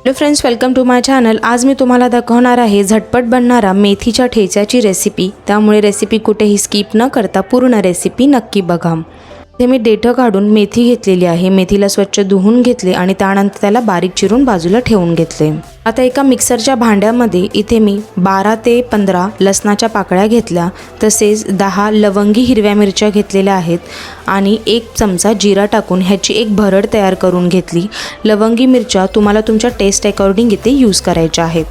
Hello friends welcome to my channel. आज मी तुम्हाला दाखवणार आहे झटपट बनणारा मेथीच्या ठेच्याची रेसिपी. त्यामुळे रेसिपी कुठेही स्किप न करता पूर्ण रेसिपी नक्की बघा. ते मी देठं काढून मेथी घेतलेली आहे. मेथीला स्वच्छ धुवून घेतले आणि त्यानंतर त्याला बारीक चिरून बाजूला ठेवून घेतले. आता एका मिक्सरच्या भांड्यामध्ये इथे मी बारा ते पंधरा लसणाच्या पाकळ्या घेतल्या. तसेच दहा लवंगी हिरव्या मिरच्या घेतलेल्या आहेत आणि एक चमचा जिरा टाकून ह्याची एक भरड तयार करून घेतली. लवंगी मिरच्या तुम्हाला तुमच्या टेस्ट अकॉर्डिंग इथे यूज करायच्या आहेत.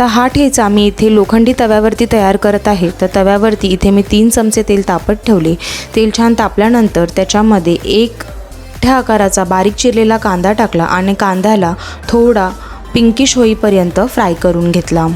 तर हा ठेचा मी इथे लोखंडी तव्यावरती तयार करत आहे. तर तव्यावरती इथे मी तीन चमचे तेल तापत ठेवले. तेल छान तापल्यानंतर त्याच्यामध्ये एक मोठ्या आकाराचा बारीक चिरलेला कांदा टाकला आणि कांद्याला थोडा पिंकिश होईपर्यंत फ्राय करून घेतला.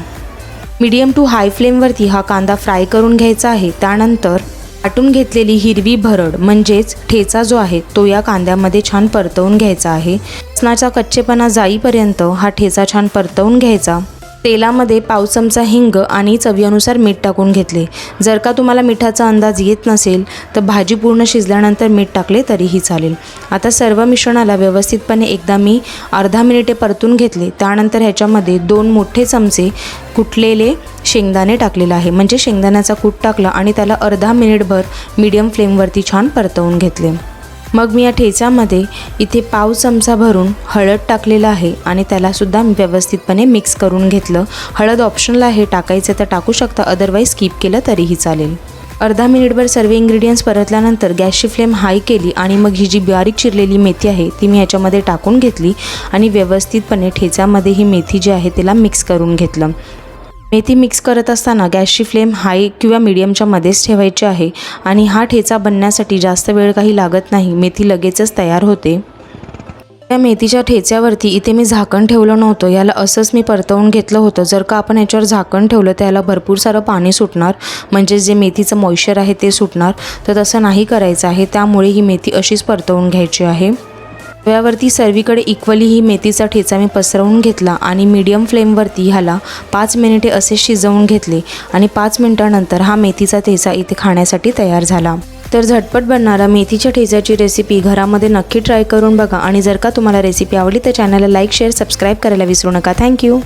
मीडियम टू हाय फ्लेमवरती हा कांदा फ्राय करून घ्यायचा आहे. त्यानंतर वाटून घेतलेली हिरवी भरड म्हणजेच ठेचा जो आहे तो या कांद्यामध्ये छान परतवून घ्यायचा आहे. लसणाचा कच्चेपणा जाईपर्यंत हा ठेचा छान परतवून घ्यायचा. तेलामध्ये पाव चमचा हिंग आणि चवीनुसार मीठ टाकून घेतले. जर का तुम्हाला मिठाचा अंदाज येत नसेल तर भाजी पूर्ण शिजल्यानंतर मीठ टाकले तरीही चालेल. आता सर्व मिश्रणाला व्यवस्थितपणे एकदा मी अर्धा मिनिटे परतून घेतले. त्यानंतर ह्याच्यामध्ये दोन मोठे चमचे कुटलेले शेंगदाणे टाकलेलं आहे. म्हणजे शेंगदाण्याचा कूट टाकला आणि त्याला अर्धा मिनिटभर मीडियम फ्लेमवरती छान परतवून घेतले. मग मी या ठेच्यामध्ये इथे पाव चमचा भरून हळद टाकलेलं आहे आणि त्यालासुद्धा व्यवस्थितपणे मिक्स करून घेतलं. हळद ऑप्शनल आहे टाकायचं तर टाकू शकता अदरवाईज स्किप केलं तरीही चालेल. अर्धा मिनिटभर सर्व इंग्रेडियंट्स परतल्यानंतर गॅसची फ्लेम हाय केली आणि मग ही जी बारीक चिरलेली मेथी आहे ती मी ह्याच्यामध्ये टाकून घेतली आणि व्यवस्थितपणे ठेचामध्ये ही मेथी जी आहे तिला मिक्स करून घेतलं. मेथी मिक्स करत असताना गॅसची फ्लेम हाय किंवा मिडियमच्या मध्येच ठेवायची आहे आणि हा ठेचा बनण्यासाठी जास्त वेळ काही लागत नाही. मेथी लगेचच तयार होते. त्या मेथीच्या ठेच्यावरती इथे मी झाकण ठेवलं नव्हतं. याला असंच मी परतवून घेतलं होतं. जर का आपण याच्यावर झाकण ठेवलं तर याला भरपूर सारं पाणी सुटणार. म्हणजे जे मेथीचं मॉइश्चर आहे ते सुटणार. तर तसं नाही करायचं आहे. त्यामुळे ही मेथी अशीच परतवून घ्यायची आहे. तव्यावरती सर्वीकडे इक्वली ही मेथीचा ठेचा मी पसरवून घेतला आणि मीडियम फ्लेमवरती ह्याला पाच मिनिटे असे शिजवून घेतले आणि पाच मिनिटानंतर हा मेथीचा ठेचा इथे खाण्यासाठी तयार झाला. तर झटपट बनणारा मेथीच्या ठेच्याची रेसिपी घरामध्ये नक्की ट्राय करून बघा आणि जर का तुम्हाला रेसिपी आवडली तर चॅनलला लाईक शेअर सबस्क्राईब करायला विसरू नका. थँक्यू